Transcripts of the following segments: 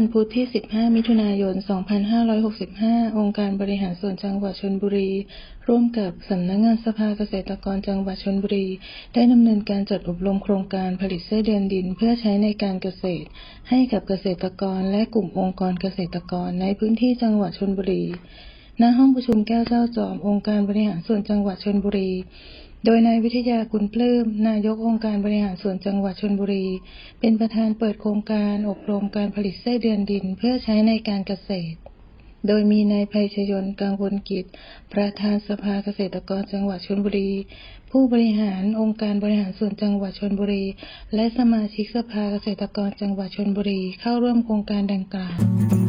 วันพุธที่ 15 มิถุนายน 2565 องค์การบริหารส่วนจังหวัดชลบุรี ร่วมกับสำนักงานสภาเกษตรกรจังหวัดชลบุรี ได้ดำเนินการจัดอบรมโครงการผลิตไส้เดือนดินเพื่อใช้ในการเกษตร ให้กับเกษตรกรและกลุ่มองค์กรเกษตรกรในพื้นที่จังหวัดชลบุรีณห้องประชุมแก้วเจ้าจอมองค์การบริหารส่วนจังหวัดชลบุรี โดยนายวิทยาคุณปลื้ม นายกองค์การบริหารส่วนจังหวัดชลบุรี เป็นประธานเปิดโครงการอบรมการผลิตไส้เดือนดินเพื่อใช้ในการเกษตร โดยมีนายภัยชยนกังวลกิจ ประธานสภาเกษตรกรจังหวัดชลบุรี ผู้บริหารองค์การบริหารส่วนจังหวัดชลบุรี และสมาชิกสภาเกษตรกรจังหวัดชลบุรีเข้าร่วมโครงการดังกล่าว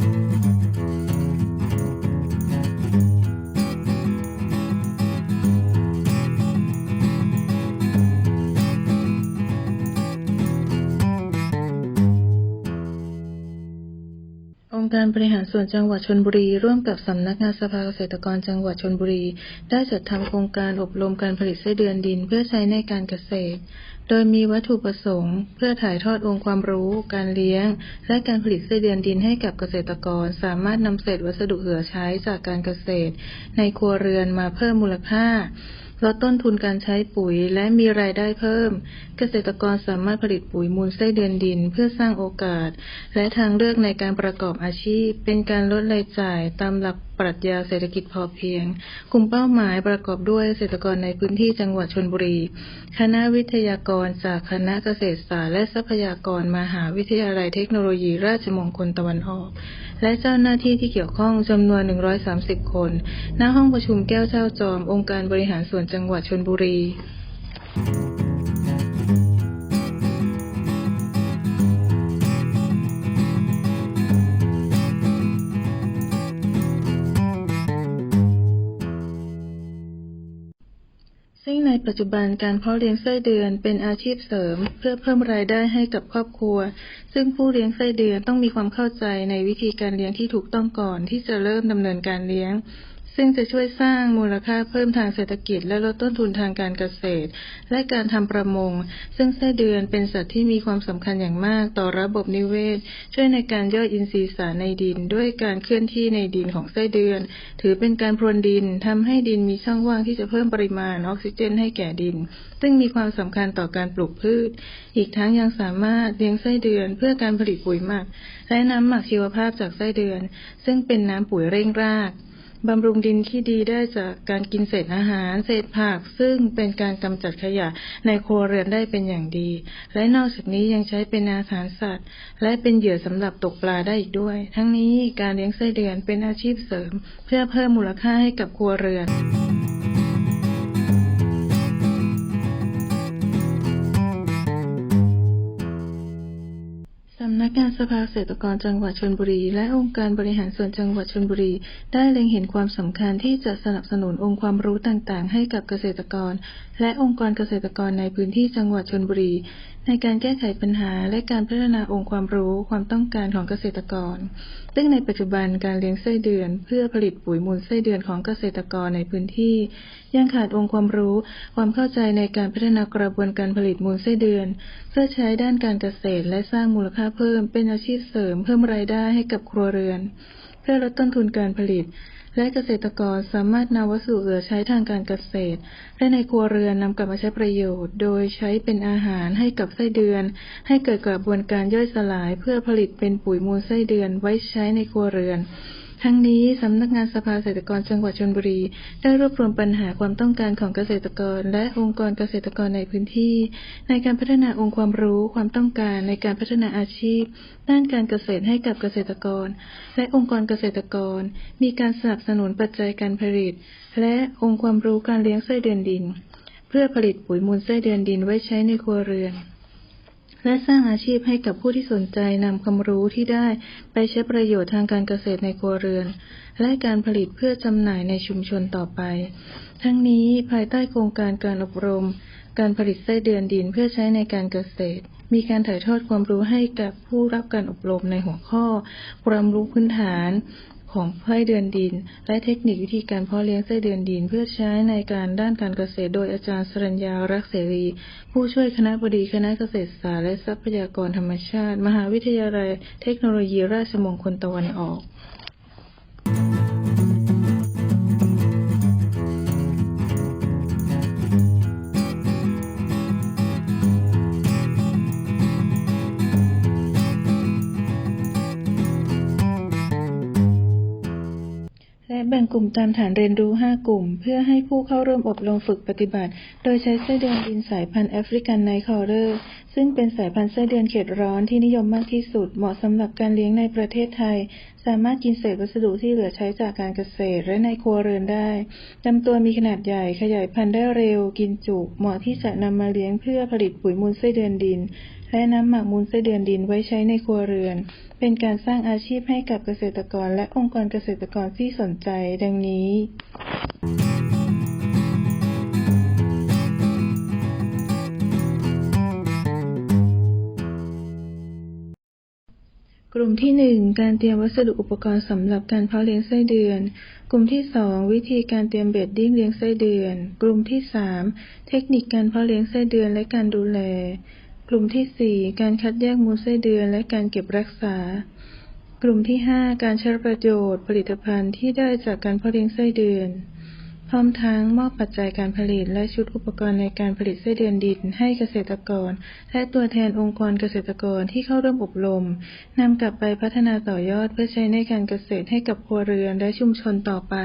ค์การบริหารส่วนจังหวัดชลบุรี ร่วมกับสำนักงานสภาเกษตรกรจังหวัดชลบุรี ได้จัดทำโครงการอบรมการผลิตไส้เดือนดินเพื่อใช้ในการเกษตร โดยมีวัตถุประสงค์ เพื่อถ่ายทอดองค์ความรู้ การเลี้ยง และการผลิตไส้เดือนดินให้กับเกษตรกร สามารถนำเศษวัสดุเหลือใช้จากการเกษตร ในครัวเรือนมาเพิ่มมูลค่า ลดต้นทุนการใช้ปุ๋ยและมีรายได้เพิ่ม เกษตรกรสามารถผลิตปุ๋ยมูลไส้เดือนดิน เพื่อสร้างโอกาส และทางเลือกในการประกอบอาชีพ เป็นการลดรายจ่ายตามหลักปรัชญาเศรษฐกิจพอเพียง กลุ่มเป้าหมายประกอบด้วยเกษตรกรในพื้นที่จังหวัดชลบุรี คณะวิทยากรจากคณะเกษตรศาสตร์และทรัพยากรมหาวิทยาลัยเทคโนโลยีราชมงคลตะวันออก และเจ้าหน้าที่ที่เกี่ยวข้องจำนวน 130 คน ณ ห้องประชุมแก้วเจ้าจอม องค์การบริหารส่วนจังหวัดชนบุรี ปัจจุบันการเพาะเลี้ยงไส้เดือนเป็นอาชีพเสริม เพื่อเพิ่มรายได้ให้กับครอบครัว ซึ่งผู้เลี้ยงไส้เดือนต้องมีความเข้าใจในวิธีการเลี้ยงที่ถูกต้องก่อนที่จะเริ่มดำเนินการเลี้ยง ซึ่งจะช่วยสร้างมูลค่าเพิ่มทางเศรษฐกิจ และลดต้นทุนทางการเกษตร และการทำประมง ซึ่งไส้เดือนเป็นสัตว์ที่มีความสำคัญอย่างมากต่อระบบนิเวศ ช่วยในการย่อยอินทรีย์สารในดิน ด้วยการเคลื่อนที่ในดินของไส้เดือน ถือเป็นการพรวนดินทำให้ดินมีช่องว่างที่จะเพิ่มปริมาณออกซิเจนให้แก่ดิน ซึ่งมีความสำคัญต่อการปลูกพืช อีกทั้งยังสามารถเลี้ยงไส้เดือนเพื่อการผลิตปุ๋ยหมักและน้ำหมักชีวภาพจากไส้เดือน ซึ่งเป็นน้ำปุ๋ยเร่งราก บำรุงดินที่ดีได้จากการกินเศษอาหาร เศษผัก ซึ่งเป็นการกำจัดขยะในครัวเรือนได้เป็นอย่างดี และนอกจากนี้ยังใช้เป็นอาหารสัตว์ และเป็นเหยื่อสำหรับตกปลาได้อีกด้วย ทั้งนี้การเลี้ยงไส้เดือนเป็นอาชีพเสริม เพื่อเพิ่มมูลค่าให้กับครัวเรือน งานสภาเกษตรกรจังหวัดชลบุรี และองค์การบริหารส่วนจังหวัดชลบุรี ได้เล็งเห็นความสำคัญที่จะสนับสนุนองค์ความรู้ต่างๆ ให้กับเกษตรกร และองค์กรเกษตรกรในพื้นที่จังหวัดชลบุรี ในการแก้ไขปัญหาและการพัฒนาองค์ความรู้ความต้องการของเกษตรกร ซึ่งในปัจจุบันการเลี้ยงไส้เดือน เพื่อผลิตปุ๋ยมูลไส้เดือนของเกษตรกรในพื้นที่ ยังขาดองค์ความรู้ ความเข้าใจในการพัฒนากระบวนการผลิตมูลไส้เดือน เพื่อใช้ด้านการเกษตรและสร้างมูลค่าเพิ่มเป็นอาชีพเสริมเพิ่มรายได้ให้กับครัวเรือน เพื่อลดต้นทุนการผลิต และเกษตรกรสามารถนำวัสดุเหลือใช้ทางการเกษตร และในครัวเรือนนำกลับมาใช้ประโยชน์ โดยใช้เป็นอาหารให้กับไส้เดือน ให้เกิดกระบวนการย่อยสลาย เพื่อผลิตเป็นปุ๋ยมูลไส้เดือนไว้ใช้ในครัวเรือน ทั้งนี้สำนักงานสภาเกษตรกรจังหวัดชลบุรี ได้รวบรวมปัญหาความต้องการของเกษตรกร และองค์กรเกษตรกรในพื้นที่ ในการพัฒนาองค์ความรู้ความต้องการในการพัฒนาอาชีพ ด้านการเกษตรให้กับเกษตรกร และองค์กรเกษตรกร มีการสนับสนุนปัจจัยการผลิต และองค์ความรู้การเลี้ยงไส้เดือนดิน เพื่อผลิตปุ๋ยมูลไส้เดือนดินไว้ใช้ในครัวเรือน และสร้างอาชีพให้กับผู้ที่สนใจนำความรู้ที่ได้ไปใช้ประโยชน์ทางการเกษตรในครัวเรือน และการผลิตเพื่อจำหน่ายในชุมชนต่อไป ทั้งนี้ภายใต้โครงการการอบรม การผลิตไส้เดือนดินเพื่อใช้ในการเกษตร มีการถ่ายทอดความรู้ให้กับผู้รับการอบรมในหัวข้อ ความรู้พื้นฐาน ของไส้เดือนดิน และเทคนิควิธีการเพาะเลี้ยงไส้เดือนดิน เพื่อใช้ในการด้านการเกษตรโดยอาจารย์สรัญญารักเสรี ผู้ช่วยคณะบดีคณะเกษตรศาสตร์และทรัพยากรธรรมชาติ มหาวิทยาลัยเทคโนโลยีราชมงคลตะวันออก และแบ่งกลุ่มตามฐานเรียนรู้ 5 กลุ่ม เพื่อให้ผู้เข้าร่วมอบรมฝึกปฏิบัติ โดยใช้ไส้เดือนดินสายพันธุ์แอฟริกันไนท์คอร์เรอร์ซึ่งเป็นสายพันธุ์ไส้เดือนเขตร้อนที่นิยมมากที่สุด เหมาะสำหรับการเลี้ยงในประเทศไทย สามารถกินเศษวัสดุที่เหลือใช้จากการเกษตรและในครัวเรือนได้ลำตัวมีขนาดใหญ่ขยายพันธุ์ได้เร็ว กินจุ เหมาะที่จะนำมาเลี้ยงเพื่อผลิตปุ๋ยมูลไส้เดือนดิน และน้ำหมักมูลไส้เดือนดินไว้ใช้ในครัวเรือน เป็นการสร้างอาชีพให้กับเกษตรกรและองค์กรเกษตรกรที่สนใจ ดังนี้ ลุ่มที่ 1 การเตรียมวัสดุอุปกรณ์สำหรับการเพาะเลี้ยงไส้เดือน กลุ่มที่ 2 วิธีการเตรียมเบดดิ้งเลี้ยงไส้เดือน กลุ่มที่ 3 เทคนิคการเพาะเลี้ยงไส้เดือนและการดูแล กลุ่มที่ 4 การคัดแยกมูลไส้เดือนและการเก็บรักษา กลุ่มที่ 5 การใช้ประโยชน์ผลิตภัณฑ์ที่ได้จากการเพาะเลี้ยงไส้เดือน พร้อมทั้งมอบปัจจัยการผลิตและชุดอุปกรณ์ในการผลิตไส้เดือนดินให้เกษตรกร และตัวแทนองค์กรเกษตรกรที่เข้าร่วมอบรมนำกลับไปพัฒนาต่อยอดเพื่อใช้ในการเกษตรให้กับครัวเรือนและชุมชนต่อไป